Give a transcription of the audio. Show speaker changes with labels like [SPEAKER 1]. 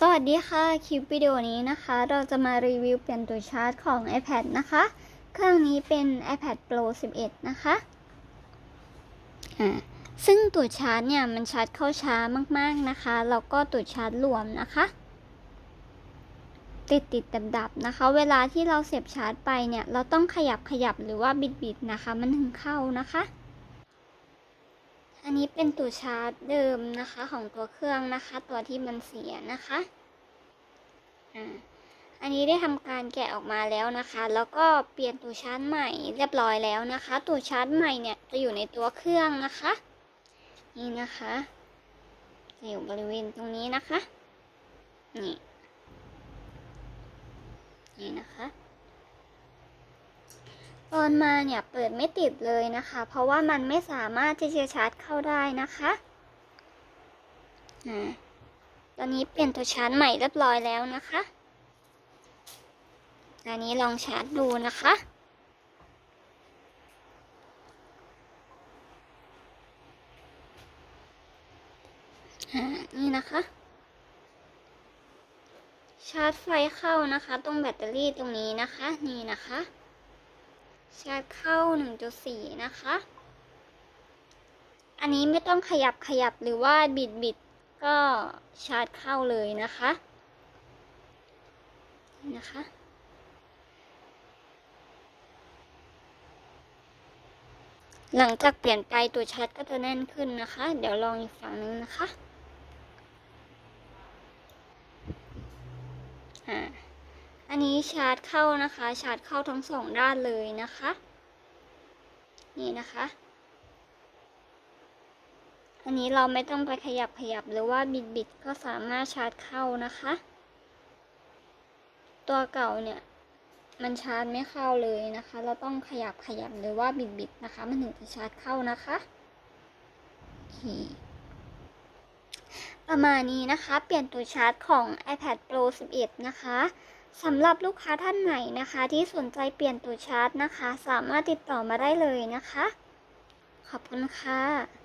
[SPEAKER 1] สวัสดีค่ะ คลิปวิดีโอนี้นะคะ เราจะมารีวิวเปลี่ยนตัวชาร์จของ iPad นะคะ เครื่องนี้เป็น iPad Pro 11 นะคะอ่าซึ่งตัวชาร์จเนี่ย มันชาร์จเข้าช้ามากๆนะคะ แล้วก็ตัวชาร์จรวมนะคะ ติดติดดับดับนะคะ เวลาที่เราเสียบชาร์จไปเนี่ย เราต้องขยับขยับหรือว่าบิดบิดนะคะ มันถึงเข้านะคะ อันนี้เป็นตัวชาร์จเดิมนะคะของตัวเครื่องนะคะ ตัวที่มันเสียนะคะอ่าอันนี้ได้ทำการแกะออกมาแล้วนะคะ แล้วก็เปลี่ยนตัวชาร์จใหม่เรียบร้อยแล้วนะคะ ตัวชาร์จใหม่เนี่ยจะอยู่ในตัวเครื่องนะคะ นี่นะคะจะอยู่บริเวณตรงนี้นะคะ นี่ นี่นะคะ อนมาเนี่ยเปิดไม่ติดเลยนะคะ เพราะว่ามันไม่สามารถที่จะชาร์จเข้าได้นะคะตอนนี้เปลี่ยนตัวชาร์จใหม่เรียบร้อยแล้วนะคะอันนี้ลองชาร์จดูนะคะนี่นะคะ ชาร์จไฟเข้านะคะ ตรงแบตเตอรี่ตรงนี้นะคะ นี่นะคะ ชาร์จเข้า 1.4 นะคะ อันนี้ไม่ต้องขยับขยับหรือว่าบิดบิดก็ชาร์จเข้าเลยนะคะนะคะหลังจากเปลี่ยนไปตัวชาร์จก็จะแน่นขึ้นนะคะ เดี๋ยวลองอีกฝั่งนึงนะคะ อ่า อันนี้ชาร์จเข้านะคะ ชาร์จเข้าทั้งสองด้านเลยนะคะ นี่นะคะ อันนี้เราไม่ต้องไปขยับขยับหรือว่าบิดบิดก็สามารถชาร์จเข้านะคะ ตัวเก่าเนี่ยมันชาร์จไม่เข้าเลยนะคะ เราต้องขยับขยับหรือว่าบิดบิดนะคะ มันถึงจะชาร์จเข้านะคะประมาณนี้นะคะ เปลี่ยนตัวชาร์จของ iPad Pro 11 นะคะ สำหรับลูกค้าท่านไหนนะคะ ที่สนใจเปลี่ยนตัวชาร์จนะคะ สามารถติดต่อมาได้เลยนะคะ ขอบคุณค่ะ